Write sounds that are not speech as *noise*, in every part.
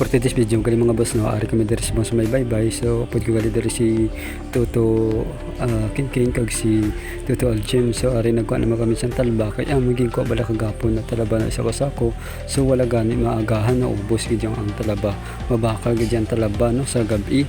for today's video gali mga boss no? Ari kami diri sa mga may bye so pud ko gali diri si Toto uh, King King kag si Toto Aljem so ari nagkuha naman kami sa talba. Kay ang maging ko bala kagapon na talaba na isa ko so wala gani maagahan na ubos yung ang talaba. Mabaka gid yung talaba no sa gabi.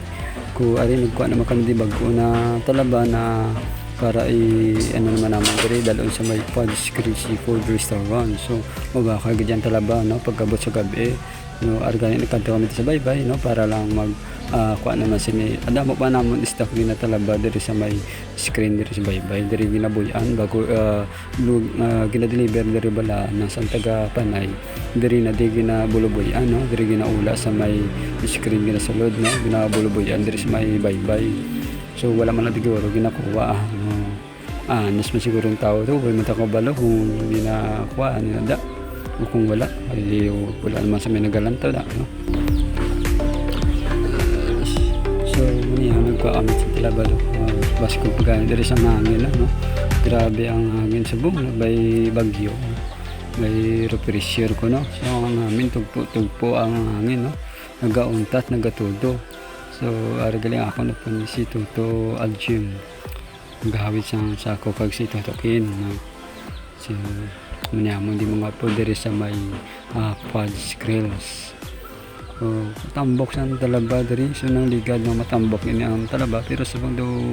Ko ari nagkuha naman kami di bago na talaba na para i ano naman naman diri dalon sa may Pod's Grill Seafood Restaurant. So mabaka gid yung talaba no pagkabot sa gabi no argani nagkanto kami sa baybay no para lang mag uh, kuha naman sini adamo pa namon stock din na talaba diri sa may screen diri sa baybay diri ginabuyan bago uh, lu, uh, gina-deliver diri bala na sa taga Panay. Diri na di ginabulubuyan no diri ginaula sa may screen ginasulod no ginabulubuyan diri sa may baybay. So wala man na siguro ginakuha ah, no. Ah nas man siguro yung tao to wala man ta kabalo kung hindi na kuha ni da o kung wala ay wala naman sa may nagalanta da no? So muni ang nagpa kami sa Tilabalo uh, basko pagkain diri sa hangin no? Grabe ang hangin sa buong may bagyo may pressure ko no? So ang hangin tugpo-tugpo ang hangin no? Nagauntat nagatudo so ari galing ako na po ni si Tuto Aljim gawit siyang sako kag si Tuto Kin no? So Manyamon di mga po diri sa may uh, Pods Grills. So, tambok sa talaba diri. So, nang ligad ng matambok ini ang talaba. Pero sa bang do,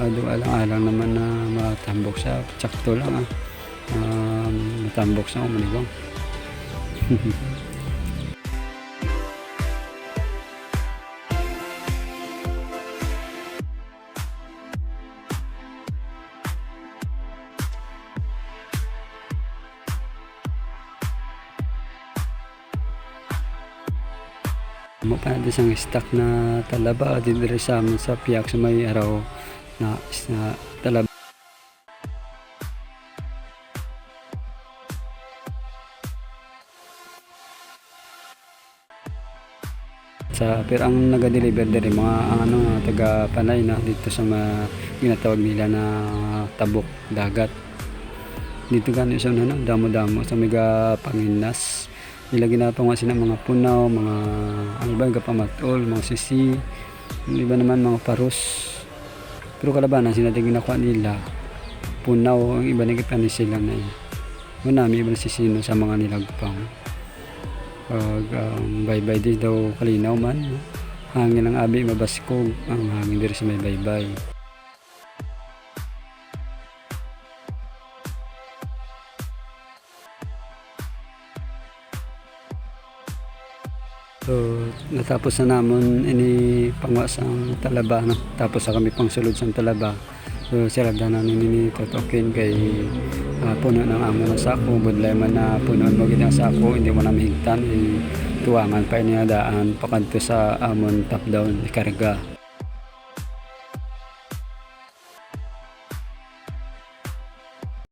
uh, do alang-alang naman na matambok sa tsakto lang. Ah. Um, matambok sa umanibang. *laughs* mo pa natin isang stock na talaba din diri sa amin sa piyak sa may araw na, na talaba. Sa pero ang naga-deliver diri mga ano taga Panay na dito sa mga ginatawag nila na tabok dagat. Dito gani sa ano damo-damo sa mega panginas ilagay na pa nga sila mga punaw, mga ang iba yung kapamatol, mga sisi, yung iba naman mga paros. Pero kalabanan sila din ginakuha nila punaw, ang iba nagkipani sila na eh. Manami iba na sisino sa mga nilagpang. Pag um, baybay di daw kalinaw man, hangin ang abi mabaskog, ang hangin diri sa may baybay. So, natapos na namon ini pangwasang talaba no. Tapos sa kami pang sulod sa talaba. So, sila na ni totokin kay uh, puno ng amo na sako, budlay man na puno mo gid ang sako, hindi mo na mahigtan, eh, tuwangan pa niya daan pakadto sa amon top down ikarga.